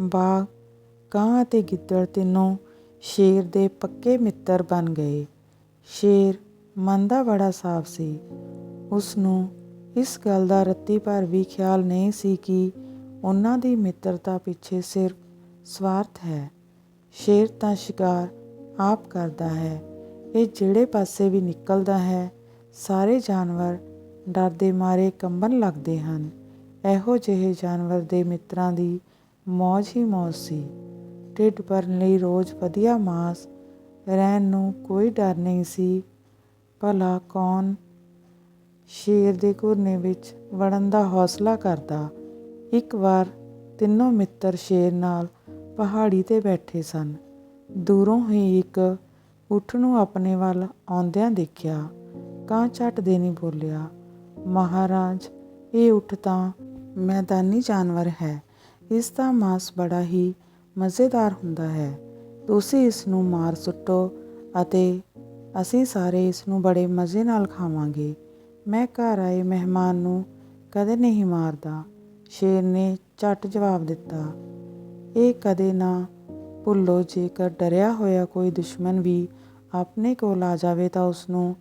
ਬਾਘ ਕਾਂ ਅਤੇ ਗਿੱਦੜ ਤਿੰਨੋਂ ਸ਼ੇਰ ਦੇ ਪੱਕੇ ਮਿੱਤਰ ਬਣ ਗਏ। ਸ਼ੇਰ ਮਨ ਦਾ ਬੜਾ ਸਾਫ਼ ਸੀ। ਉਸ ਨੂੰ ਇਸ ਗੱਲ ਦਾ ਰੱਤੀ ਭਰ ਵੀ ਖਿਆਲ ਨਹੀਂ ਸੀ ਕਿ ਉਹਨਾਂ ਦੀ ਮਿੱਤਰਤਾ ਪਿੱਛੇ ਸਿਰਫ ਸਵਾਰਥ ਹੈ। ਸ਼ੇਰ ਤਾਂ ਸ਼ਿਕਾਰ ਆਪ ਕਰਦਾ ਹੈ। ਇਹ ਜਿਹੜੇ ਪਾਸੇ ਵੀ ਨਿਕਲਦਾ ਹੈ, ਸਾਰੇ ਜਾਨਵਰ ਡਰ ਦੇ ਮਾਰੇ ਕੰਬਣ ਲੱਗਦੇ ਹਨ। ਇਹੋ ਜਿਹੇ ਜਾਨਵਰ ਦੇ ਮਿੱਤਰਾਂ ਦੀ ਮੌਜ ਹੀ ਮੌਜ ਸੀ। ਢਿੱਡ ਭਰਨ ਲਈ ਰੋਜ਼ ਵਧੀਆ ਮਾਸ, ਰਹਿਣ ਨੂੰ ਕੋਈ ਡਰ ਨਹੀਂ ਸੀ। ਭਲਾ ਕੌਣ ਸ਼ੇਰ ਦੇ ਘੁਰਨੇ ਵਿੱਚ ਵੜਨ ਦਾ ਹੌਸਲਾ ਕਰਦਾ। ਇੱਕ ਵਾਰ ਤਿੰਨੋਂ ਮਿੱਤਰ ਸ਼ੇਰ ਨਾਲ ਪਹਾੜੀ ਤੇ ਬੈਠੇ ਸਨ। ਦੂਰੋਂ ਹੀ ਇੱਕ ਊਠ ਨੂੰ ਆਪਣੇ ਵੱਲ ਆਉਂਦਿਆਂ ਦੇਖਿਆ। ਕਾਂ ਝੱਟ ਦੇ ਨਹੀਂ ਬੋਲਿਆ, ਮਹਾਰਾਜ, ਇਹ ਊਠ ਤਾਂ ਮੈਦਾਨੀ ਜਾਨਵਰ ਹੈ। ਇਸ ਦਾ ਮਾਸ ਬੜਾ ਹੀ ਮਜ਼ੇਦਾਰ ਹੁੰਦਾ ਹੈ। ਤੁਸੀਂ ਇਸ ਨੂੰ ਮਾਰ ਸੁੱਟੋ ਅਤੇ ਅਸੀਂ ਸਾਰੇ ਇਸ ਨੂੰ ਬੜੇ ਮਜ਼ੇ ਨਾਲ ਖਾਵਾਂਗੇ। ਮੈਂ ਘਰ ਆਏ ਮਹਿਮਾਨ ਨੂੰ ਕਦੇ ਨਹੀਂ ਮਾਰਦਾ। ਸ਼ੇਰ ਨੇ ਝੱਟ ਜਵਾਬ ਦਿੱਤਾ, ਇਹ ਕਦੇ ਨਾ ਭੁੱਲੋ, ਜੇਕਰ ਡਰਿਆ ਹੋਇਆ ਕੋਈ ਦੁਸ਼ਮਣ ਵੀ ਆਪਣੇ ਕੋਲ ਆ ਜਾਵੇ ਤਾਂ ਉਸ ਨੂੰ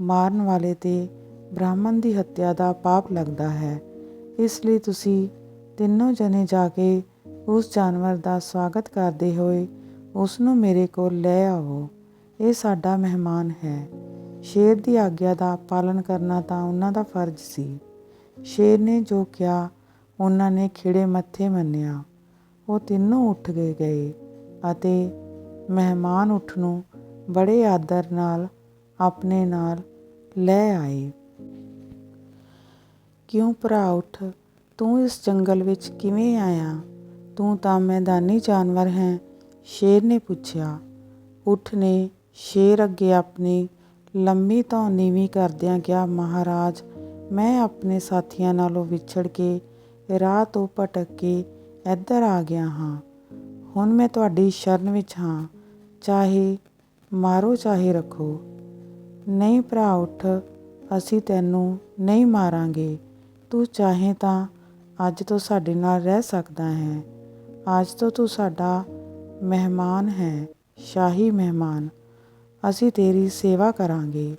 ਮਾਰਨ ਵਾਲੇ ਤੇ ਬ੍ਰਾਹਮਣ ਦੀ ਹੱਤਿਆ ਦਾ ਪਾਪ ਲੱਗਦਾ ਹੈ। ਇਸ ਲਈ ਤੁਸੀਂ ਤਿੰਨੋਂ ਜਣੇ ਜਾ ਕੇ ਉਸ ਜਾਨਵਰ ਦਾ ਸਵਾਗਤ ਕਰਦੇ ਹੋਏ ਉਸ ਨੂੰ ਮੇਰੇ ਕੋਲ ਲੈ ਆਵੋ। ਇਹ ਸਾਡਾ ਮਹਿਮਾਨ ਹੈ। ਸ਼ੇਰ ਦੀ ਆਗਿਆ ਦਾ ਪਾਲਣ ਕਰਨਾ ਤਾਂ ਉਹਨਾਂ ਦਾ ਫਰਜ਼ ਸੀ। ਸ਼ੇਰ ਨੇ ਜੋ ਕਿਹਾ, ਉਹਨਾਂ ਨੇ ਖਿੜੇ ਮੱਥੇ ਮੰਨਿਆ। ਉਹ ਤਿੰਨੋਂ ਉੱਠ ਗਏ ਗਏ ਅਤੇ ਮਹਿਮਾਨ ਉੱਠ ਨੂੰ ਬੜੇ ਆਦਰ ਨਾਲ ਆਪਣੇ ਨਾਲ ਲੈ ਆਏ। ਕਿਉਂ ਭਰਾ ਉੱਠ? ਤੂੰ ਇਸ ਜੰਗਲ ਵਿੱਚ ਕਿਵੇਂ ਆਇਆ? ਤੂੰ ਤਾਂ ਮੈਦਾਨੀ ਜਾਨਵਰ ਹੈ, ਸ਼ੇਰ ਨੇ ਪੁੱਛਿਆ। ਉੱਠ ਨੇ ਸ਼ੇਰ ਅੱਗੇ ਆਪਣੀ ਲੰਮੀ ਤੋਂ ਨੀਵੀਂ ਕਰਦਿਆਂ ਕਿਹਾ, ਮਹਾਰਾਜ, ਮੈਂ ਆਪਣੇ ਸਾਥੀਆਂ ਨਾਲੋਂ ਵਿਛੜ ਕੇ ਰਾਹ ਤੋਂ ਭਟਕ ਕੇ ਇੱਧਰ ਆ ਗਿਆ ਹਾਂ। ਹੁਣ ਮੈਂ ਤੁਹਾਡੀ ਸ਼ਰਨ ਵਿੱਚ ਹਾਂ। ਚਾਹੇ ਮਾਰੋ, ਚਾਹੇ ਰੱਖੋ। ਨਹੀਂ ਭਰਾ, ਉੱਠ। ਅਸੀਂ ਤੈਨੂੰ ਨਹੀਂ ਮਾਰਾਂਗੇ। ਤੂੰ ਚਾਹੇ ਤਾਂ ਅੱਜ ਤੋਂ ਸਾਡੇ ਨਾਲ ਰਹਿ ਸਕਦਾ ਹੈ। ਅੱਜ ਤੋਂ ਤੂੰ ਸਾਡਾ ਮਹਿਮਾਨ ਹੈ, ਸ਼ਾਹੀ ਮਹਿਮਾਨ। ਅਸੀਂ ਤੇਰੀ ਸੇਵਾ ਕਰਾਂਗੇ।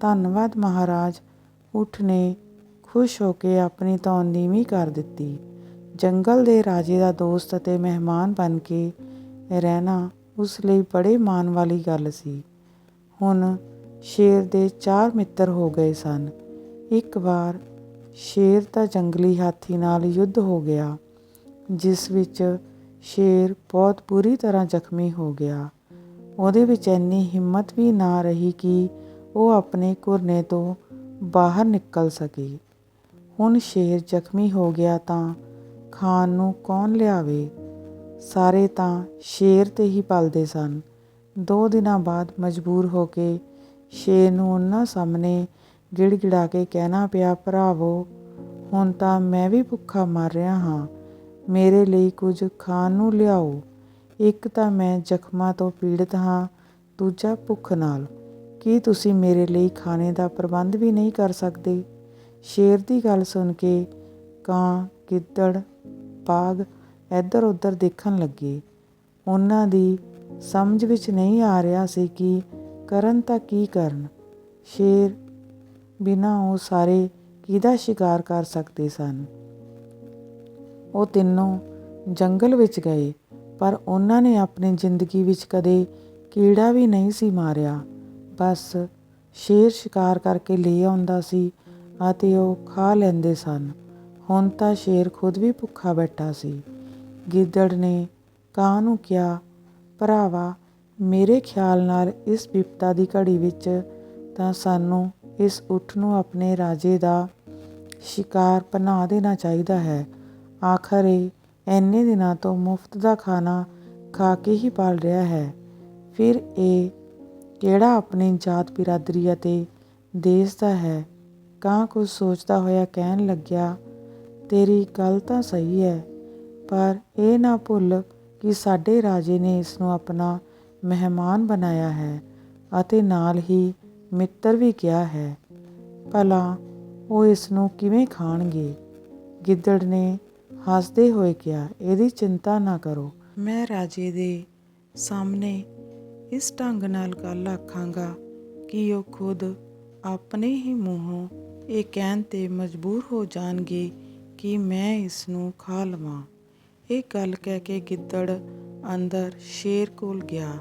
ਧੰਨਵਾਦ ਮਹਾਰਾਜ, ਉੱਠ ਨੇ ਖੁਸ਼ ਹੋ ਕੇ ਆਪਣੀ ਤੋਂ ਨੀਵੀਂ ਕਰ ਦਿੱਤੀ। ਜੰਗਲ ਦੇ ਰਾਜੇ ਦਾ ਦੋਸਤ ਅਤੇ ਮਹਿਮਾਨ ਬਣ ਕੇ ਰਹਿਣਾ ਉਸ ਲਈ ਬੜੇ ਮਾਣ ਵਾਲੀ ਗੱਲ ਸੀ। ਹੁਣ ਸ਼ੇਰ ਦੇ ਚਾਰ ਮਿੱਤਰ ਹੋ ਗਏ ਸਨ। ਇੱਕ ਵਾਰ ਸ਼ੇਰ ਤਾਂ ਜੰਗਲੀ ਹਾਥੀ ਨਾਲ ਯੁੱਧ ਹੋ ਗਿਆ, ਜਿਸ ਵਿੱਚ ਸ਼ੇਰ ਬਹੁਤ ਬੁਰੀ ਤਰ੍ਹਾਂ ਜ਼ਖਮੀ ਹੋ ਗਿਆ। ਉਹਦੇ ਵਿੱਚ ਇੰਨੀ ਹਿੰਮਤ ਵੀ ਨਾ ਰਹੀ ਕਿ ਉਹ ਆਪਣੇ ਘੁਰਨੇ ਤੋਂ ਬਾਹਰ ਨਿਕਲ ਸਕੇ। ਹੁਣ ਸ਼ੇਰ ਜ਼ਖਮੀ ਹੋ ਗਿਆ ਤਾਂ ਖਾਣ ਨੂੰ ਕੌਣ ਲਿਆਵੇ? ਸਾਰੇ ਤਾਂ ਸ਼ੇਰ ਤੇ ਹੀ ਪਲਦੇ ਸਨ। ਦੋ ਦਿਨਾਂ ਬਾਅਦ ਮਜਬੂਰ ਹੋ ਕੇ ਸ਼ੇਰ ਨੂੰ ਉਹਨਾਂ ਸਾਹਮਣੇ ਗਿੜਗਿੜਾ ਕੇ ਕਹਿਣਾ ਪਿਆ, ਭਰਾਵੋ, ਹੁਣ ਤਾਂ ਮੈਂ ਵੀ ਭੁੱਖਾ ਮਰ ਰਿਹਾ ਹਾਂ। ਮੇਰੇ ਲਈ ਕੁਝ ਖਾਣ ਨੂੰ ਲਿਆਓ। ਇੱਕ ਤਾਂ ਮੈਂ ਜ਼ਖਮਾਂ ਤੋਂ ਪੀੜਤ ਹਾਂ, ਦੂਜਾ ਭੁੱਖ ਨਾਲ। ਕੀ ਤੁਸੀਂ ਮੇਰੇ ਲਈ ਖਾਣੇ ਦਾ ਪ੍ਰਬੰਧ ਵੀ ਨਹੀਂ ਕਰ ਸਕਦੇ? ਸ਼ੇਰ ਦੀ ਗੱਲ ਸੁਣ ਕੇ ਕਾਂ, ਗਿੱਦੜ, ਬਾਗ ਇੱਧਰ ਉੱਧਰ ਦੇਖਣ ਲੱਗੇ। ਉਹਨਾਂ ਦੀ ਸਮਝ ਵਿੱਚ ਨਹੀਂ ਆ ਰਿਹਾ ਸੀ ਕਿ ਕਰਨ ਤਾਂ ਕੀ ਕਰਨ। ਸ਼ੇਰ ਬਿਨਾਂ ਉਹ ਸਾਰੇ ਕਿਹਦਾ ਸ਼ਿਕਾਰ ਕਰ ਸਕਦੇ ਸਨ? ਉਹ ਤਿੰਨੋਂ ਜੰਗਲ ਵਿੱਚ ਗਏ, ਪਰ ਉਹਨਾਂ ਨੇ ਆਪਣੀ ਜ਼ਿੰਦਗੀ ਵਿੱਚ ਕਦੇ ਕੀੜਾ ਵੀ ਨਹੀਂ ਸੀ ਮਾਰਿਆ। ਬਸ ਸ਼ੇਰ ਸ਼ਿਕਾਰ ਕਰਕੇ ਲੈ ਆਉਂਦਾ ਸੀ ਅਤੇ ਉਹ ਖਾ ਲੈਂਦੇ ਸਨ। ਹੁਣ ਤਾਂ ਸ਼ੇਰ ਖੁਦ ਵੀ ਭੁੱਖਾ ਬੈਠਾ ਸੀ। ਗਿੱਦੜ ਨੇ ਕਾਂ ਨੂੰ ਕਿਹਾ, ਭਰਾਵਾ, ਮੇਰੇ ਖਿਆਲ ਨਾਲ ਇਸ ਵਿਪਤਾ ਦੀ ਘੜੀ ਵਿੱਚ ਤਾਂ ਸਾਨੂੰ ਇਸ ਉੱਠ ਨੂੰ ਆਪਣੇ ਰਾਜੇ ਦਾ ਸ਼ਿਕਾਰ ਬਣਾ ਦੇਣਾ ਚਾਹੀਦਾ ਹੈ। ਆਖਰ ਇਹ ਇੰਨੇ ਦਿਨਾਂ ਤੋਂ ਮੁਫਤ ਦਾ ਖਾਣਾ ਖਾ ਕੇ ਹੀ ਪਾਲ ਰਿਹਾ ਹੈ। ਫਿਰ ਇਹ ਕਿਹੜਾ ਆਪਣੀ ਜਾਤ ਬਿਰਾਦਰੀ ਅਤੇ ਦੇਸ਼ ਦਾ ਹੈ? ਕਾਂ ਕੁਝ ਸੋਚਦਾ ਹੋਇਆ ਕਹਿਣ ਲੱਗਿਆ, ਤੇਰੀ ਗੱਲ ਤਾਂ ਸਹੀ ਹੈ, ਪਰ ਇਹ ਨਾ ਭੁੱਲ ਕਿ ਸਾਡੇ ਰਾਜੇ ਨੇ ਇਸ ਨੂੰ ਆਪਣਾ ਮਹਿਮਾਨ ਬਣਾਇਆ ਹੈ ਅਤੇ ਨਾਲ ਹੀ ਮਿੱਤਰ ਵੀ ਕਿਹਾ ਹੈ, ਭਲਾ ਉਹ ਇਸ ਨੂੰ ਕਿਵੇਂ ਖਾਣਗੇ? ਗਿੱਦੜ ਨੇ ਹੱਸਦੇ ਹੋਏ ਕਿਹਾ, ਇਹਦੀ ਚਿੰਤਾ ਨਾ ਕਰੋ। ਮੈਂ ਰਾਜੇ ਦੇ ਸਾਹਮਣੇ ਇਸ ਢੰਗ ਨਾਲ ਗੱਲ ਆਖਾਂਗਾ ਕਿ ਉਹ ਖੁਦ ਆਪਣੇ ਹੀ ਮੂੰਹੋਂ ਇਹ ਕਹਿਣ ਤੇ ਮਜਬੂਰ ਹੋ ਜਾਣਗੇ ਕਿ ਮੈਂ ਇਸ ਨੂੰ ਖਾ ਲਵਾਂ। ਇਹ ਗੱਲ ਕਹਿ ਕੇ ਗਿੱਦੜ ਅੰਦਰ ਸ਼ੇਰ ਕੋਲ ਗਿਆ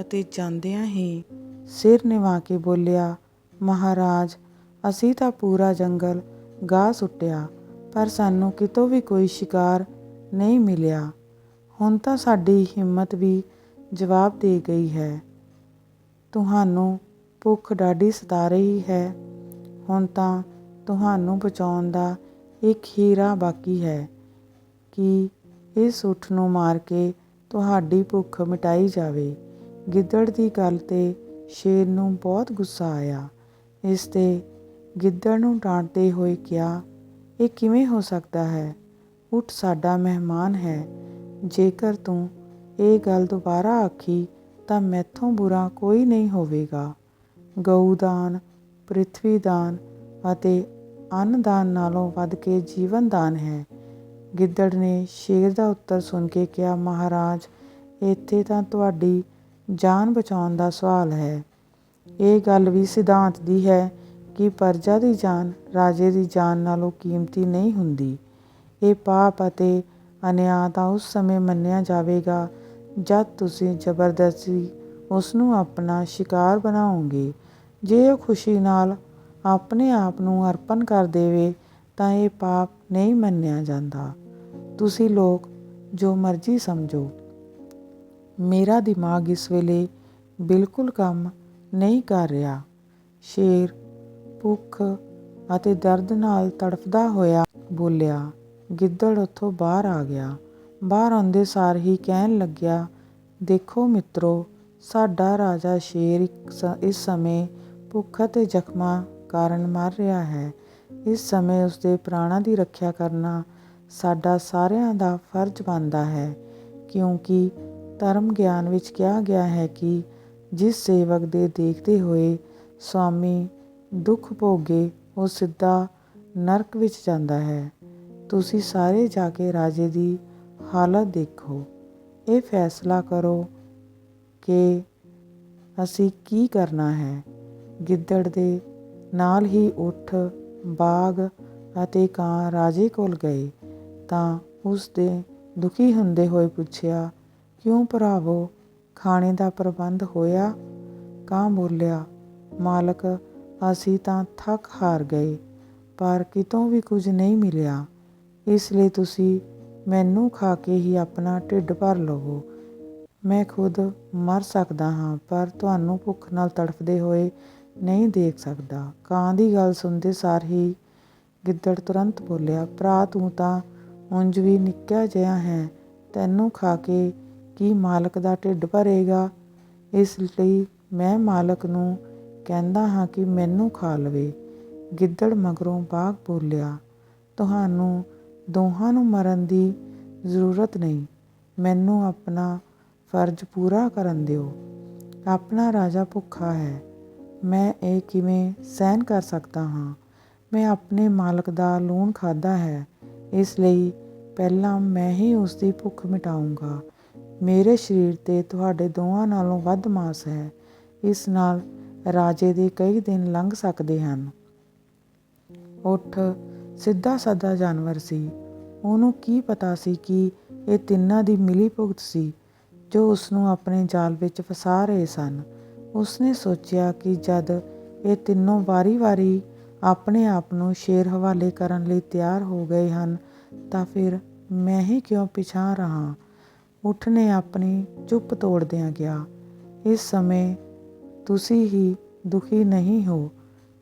ਅਤੇ ਜਾਂਦਿਆਂ ਹੀ ਸਿਰ ਨਿਵਾ ਕੇ ਬੋਲਿਆ, ਮਹਾਰਾਜ, ਅਸੀਂ ਤਾਂ ਪੂਰਾ ਜੰਗਲ ਗਾਹ ਸੁੱਟਿਆ, ਪਰ ਸਾਨੂੰ ਕਿਤੋਂ ਵੀ ਕੋਈ ਸ਼ਿਕਾਰ ਨਹੀਂ ਮਿਲਿਆ। ਹੁਣ ਤਾਂ ਸਾਡੀ ਹਿੰਮਤ ਵੀ ਜਵਾਬ ਦੇ ਗਈ ਹੈ। ਤੁਹਾਨੂੰ ਭੁੱਖ ਡਾਢੀ ਸਤਾ ਰਹੀ ਹੈ। ਹੁਣ ਤਾਂ ਤੁਹਾਨੂੰ ਬਚਾਉਣ ਦਾ ਇੱਕ ਹੀਰਾ ਬਾਕੀ ਹੈ ਕਿ ਇਸ ਊਠ ਨੂੰ ਮਾਰ ਕੇ ਤੁਹਾਡੀ ਭੁੱਖ ਮਿਟਾਈ ਜਾਵੇ। ਗਿੱਦੜ ਦੀ ਗੱਲ ਤੇ ਸ਼ੇਰ ਨੂੰ ਬਹੁਤ ਗੁੱਸਾ ਆਇਆ। ਇਸ ਤੇ ਗਿੱਦੜ ਨੂੰ ਡਾਂਟਦੇ ਹੋਏ ਕਿਹਾ, ਇਹ ਕਿਵੇਂ ਹੋ ਸਕਦਾ ਹੈ? ਊਠ ਸਾਡਾ ਮਹਿਮਾਨ ਹੈ। ਜੇਕਰ ਤੂੰ ਇਹ ਗੱਲ ਦੁਬਾਰਾ ਆਖੀ, ਤਾਂ ਮੈਥੋਂ ਬੁਰਾ ਕੋਈ ਨਹੀਂ ਹੋਵੇਗਾ। ਗਊਦਾਨ ਪ੍ਰਿਥਵੀ ਦਾਨ ਅਤੇ ਅੰਨਦਾਨ ਨਾਲੋਂ ਵੱਧ ਕੇ ਜੀਵਨ ਦਾਨ ਹੈ। ਗਿੱਦੜ ਨੇ ਸ਼ੇਰ ਦਾ ਉੱਤਰ ਸੁਣ ਕੇ ਕਿਹਾ, ਮਹਾਰਾਜ, ਇੱਥੇ ਤਾਂ ਤੁਹਾਡੀ ਜਾਨ ਬਚਾਉਣ ਦਾ ਸਵਾਲ ਹੈ। ਇਹ ਗੱਲ ਵੀ ਸਿਧਾਂਤ ਦੀ ਹੈ ਕਿ ਪਰਜਾ ਦੀ ਜਾਨ ਰਾਜੇ ਦੀ ਜਾਨ ਨਾਲੋਂ ਕੀਮਤੀ ਨਹੀਂ ਹੁੰਦੀ। ਇਹ ਪਾਪ ਅਤੇ ਅਨਿਆਂ ਤਾਂ ਉਸ ਸਮੇਂ ਮੰਨਿਆ ਜਾਵੇਗਾ ਜਦ ਤੁਸੀਂ ਜ਼ਬਰਦਸਤੀ ਉਸ ਨੂੰ ਆਪਣਾ ਸ਼ਿਕਾਰ ਬਣਾਓਗੇ। ਜੇ ਉਹ ਖੁਸ਼ੀ ਨਾਲ ਆਪਣੇ ਆਪ ਨੂੰ ਅਰਪਣ ਕਰ ਦੇਵੇ ਤਾਂ ਇਹ ਪਾਪ ਨਹੀਂ ਮੰਨਿਆ ਜਾਂਦਾ। ਤੁਸੀਂ ਲੋਕ ਜੋ ਮਰਜ਼ੀ ਸਮਝੋ। ਮੇਰਾ ਦਿਮਾਗ ਇਸ ਵੇਲੇ ਬਿਲਕੁਲ ਕੰਮ ਨਹੀਂ ਕਰ ਰਿਹਾ। ਸ਼ੇਰ ਭੁੱਖ ਅਤੇ ਦਰਦ ਨਾਲ ਤੜਫਦਾ ਹੋਇਆ ਬੋਲਿਆ, ਗਿੱਦੜ ਉੱਥੋਂ ਬਾਹਰ ਆ ਗਿਆ। ਬਾਹਰ ਆਉਂਦੇ ਸਾਰ ਹੀ ਕਹਿਣ ਲੱਗਿਆ, ਦੇਖੋ ਮਿੱਤਰੋ, ਸਾਡਾ ਰਾਜਾ ਸ਼ੇਰ ਇਸ ਸਮੇਂ ਭੁੱਖ ਅਤੇ ਜ਼ਖਮਾਂ ਕਾਰਨ ਮਰ ਰਿਹਾ ਹੈ। ਇਸ ਸਮੇਂ ਉਸਦੇ ਪ੍ਰਾਣਾਂ ਦੀ ਰੱਖਿਆ ਕਰਨਾ ਸਾਡਾ ਸਾਰਿਆਂ ਦਾ ਫਰਜ਼ ਬਣਦਾ ਹੈ, ਕਿਉਂਕਿ ਧਰਮ ਗਿਆਨ ਵਿੱਚ ਕਿਹਾ ਗਿਆ ਹੈ ਕਿ ਜਿਸ ਸੇਵਕ ਦੇ ਦੇਖਦੇ ਹੋਏ ਸੁਆਮੀ ਦੁੱਖ ਭੋਗੇ, ਉਹ ਸਿੱਧਾ ਨਰਕ ਵਿੱਚ ਜਾਂਦਾ ਹੈ। ਤੁਸੀਂ ਸਾਰੇ ਜਾ ਕੇ ਰਾਜੇ ਦੀ ਹਾਲਤ ਦੇਖੋ। ਇਹ ਫੈਸਲਾ ਕਰੋ ਕਿ ਅਸੀਂ ਕੀ ਕਰਨਾ ਹੈ। ਗਿੱਦੜ ਦੇ ਨਾਲ ਹੀ ਉੱਠ ਬਾਗ ਅਤੇ ਕਾਂ ਰਾਜੇ ਕੋਲ ਗਏ ਤਾਂ ਉਸ ਦੇ ਦੁਖੀ ਹੁੰਦੇ ਹੋਏ ਪੁੱਛਿਆ ਕਿਉਂ ਭਰਾਵੋ? ਖਾਣੇ ਦਾ ਪ੍ਰਬੰਧ ਹੋਇਆ ਕਾਂ ਬੋਲਿਆ, ਮਾਲਕ, ਅਸੀਂ ਤਾਂ ਥੱਕ ਹਾਰ ਗਏ, ਪਰ ਕਿਤੋਂ ਵੀ ਕੁਝ ਨਹੀਂ ਮਿਲਿਆ। ਇਸ ਲਈ ਤੁਸੀਂ ਮੈਨੂੰ ਖਾ ਕੇ ਹੀ ਆਪਣਾ ਢਿੱਡ ਭਰ ਲਵੋ। ਮੈਂ ਖੁਦ ਮਰ ਸਕਦਾ ਹਾਂ, ਪਰ ਤੁਹਾਨੂੰ ਭੁੱਖ ਨਾਲ ਤੜਫਦੇ ਹੋਏ ਨਹੀਂ ਦੇਖ ਸਕਦਾ। ਕਾਂ ਦੀ ਗੱਲ ਸੁਣਦੇ ਸਾਰ ਹੀ ਗਿੱਦੜ ਤੁਰੰਤ ਬੋਲਿਆ, ਭਰਾ ਤੂੰ ਤਾਂ ਉਂਝ ਵੀ ਨਿੱਕਾ ਜਿਹਾ ਹੈ, ਤੈਨੂੰ ਖਾ ਕੇ ਕੀ ਮਾਲਕ ਦਾ ਢਿੱਡ ਭਰੇਗਾ? ਇਸ ਲਈ ਮੈਂ ਮਾਲਕ ਨੂੰ ਕਹਿੰਦਾ ਹਾਂ ਕਿ ਮੈਨੂੰ ਖਾ ਲਵੇ। ਗਿੱਦੜ ਮਗਰੋਂ ਬਾਗ ਬੋਲਿਆ, ਤੁਹਾਨੂੰ ਦੋਹਾਂ ਨੂੰ ਮਰਨ ਦੀ ਜ਼ਰੂਰਤ ਨਹੀਂ। ਮੈਨੂੰ ਆਪਣਾ ਫਰਜ਼ ਪੂਰਾ ਕਰਨ ਦਿਓ। ਆਪਣਾ ਰਾਜਾ ਭੁੱਖਾ ਹੈ। ਮੈਂ ਇਹ ਕਿਵੇਂ ਸਹਿਨ ਕਰ ਸਕਦਾ ਹਾਂ? ਮੈਂ ਆਪਣੇ ਮਾਲਕ ਦਾ ਲੂਣ ਖਾਦਾ ਹੈ। ਇਸ ਲਈ ਪਹਿਲਾਂ ਮੈਂ ਹੀ ਉਸ ਦੀ ਭੁੱਖ ਮਿਟਾਉਂਗਾ ਮੇਰੇ ਸਰੀਰ ਤੇ ਤੁਹਾਡੇ ਦੋਵਾਂ ਨਾਲੋਂ ਵੱਧ ਮਾਸ ਹੈ। ਇਸ ਨਾਲ ਰਾਜੇ ਦੇ ਕਈ ਦਿਨ ਲੰਘ ਸਕਦੇ ਹਨ। ਉੱਠ ਸਿੱਧਾ ਸਾਦਾ ਜਾਨਵਰ ਸੀ। ਉਹਨੂੰ ਕੀ ਪਤਾ ਸੀ ਕਿ ਇਹ ਤਿੰਨਾਂ ਦੀ ਮਿਲੀ ਭੁਗਤ ਸੀ, ਜੋ ਉਸ ਨੂੰ ਆਪਣੇ ਜਾਲ ਵਿੱਚ ਫਸਾ ਰਹੇ ਸਨ। ਉਸਨੇ ਸੋਚਿਆ ਕਿ ਜਦ ਇਹ ਤਿੰਨੋਂ ਵਾਰੀ-ਵਾਰੀ ਆਪਣੇ ਆਪ ਨੂੰ ਸ਼ੇਰ ਹਵਾਲੇ ਕਰਨ ਲਈ ਤਿਆਰ ਹੋ ਗਏ ਹਨ, ਤਾਂ ਫਿਰ ਮੈਂ ਹੀ ਕਿਉਂ ਪਿਛਾਂ ਰਹਾ? ਉੱਠ ਨੇ ਆਪਣੀ ਚੁੱਪ ਤੋੜਦਿਆਂ ਕਿਹਾ ਇਸ ਸਮੇਂ ਤੁਸੀਂ ਹੀ ਦੁਖੀ ਨਹੀਂ ਹੋ।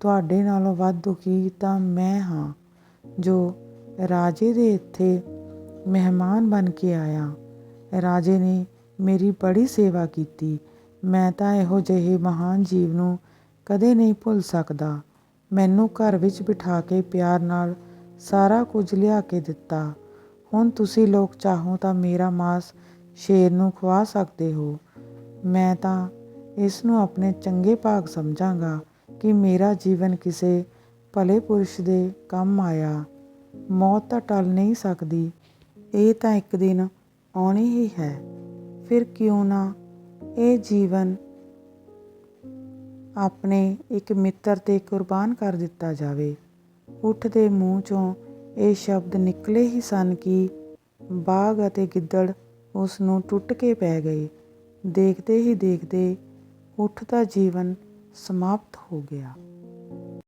ਤੁਹਾਡੇ ਨਾਲੋਂ ਵੱਧ ਦੁਖੀ ਤਾਂ ਮੈਂ ਹਾਂ, ਜੋ ਰਾਜੇ ਦੇ ਇੱਥੇ ਮਹਿਮਾਨ ਬਣ ਕੇ ਆਇਆ। ਰਾਜੇ ਨੇ ਮੇਰੀ ਬੜੀ ਸੇਵਾ ਕੀਤੀ। ਮੈਂ ਤਾਂ ਇਹੋ ਜਿਹੇ ਮਹਾਨ ਜੀਵ ਨੂੰ ਕਦੇ ਨਹੀਂ ਭੁੱਲ ਸਕਦਾ। ਮੈਨੂੰ ਘਰ ਵਿੱਚ ਬਿਠਾ ਕੇ ਪਿਆਰ ਨਾਲ ਸਾਰਾ ਕੁਝ ਲਿਆ ਕੇ ਦਿੱਤਾ। ਹੁਣ ਤੁਸੀਂ ਲੋਕ ਚਾਹੋ ਤਾਂ ਮੇਰਾ ਮਾਸ ਸ਼ੇਰ ਨੂੰ ਖਵਾ ਸਕਦੇ ਹੋ। ਮੈਂ ਤਾਂ ਇਸ ਨੂੰ ਆਪਣੇ ਚੰਗੇ ਭਾਗ ਸਮਝਾਂਗਾ ਕਿ ਮੇਰਾ ਜੀਵਨ ਕਿਸੇ ਭਲੇ ਪੁਰਸ਼ ਦੇ ਕੰਮ ਆਇਆ। ਮੌਤ ਤਾਂ ਟਲ ਨਹੀਂ ਸਕਦੀ। ਇਹ ਤਾਂ ਇੱਕ ਦਿਨ ਆਉਣੀ ਹੀ ਹੈ। ਫਿਰ ਕਿਉਂ ਨਾ ਇਹ ਜੀਵਨ ਆਪਣੇ ਇੱਕ ਮਿੱਤਰ ਤੇ ਕੁਰਬਾਨ ਕਰ ਦਿੱਤਾ ਜਾਵੇ। ਊਠ ਦੇ ਮੂੰਹ ਚੋਂ ਇਹ ਸ਼ਬਦ ਨਿਕਲੇ ਹੀ ਸਨ ਕਿ ਬਾਗ ਅਤੇ ਗਿੱਦੜ ਉਸ ਨੂੰ ਟੁੱਟ ਕੇ ਪੈ ਗਏ। ਦੇਖਦੇ ਹੀ ਦੇਖਦੇ ਊਠ ਦਾ ਜੀਵਨ ਸਮਾਪਤ ਹੋ ਗਿਆ।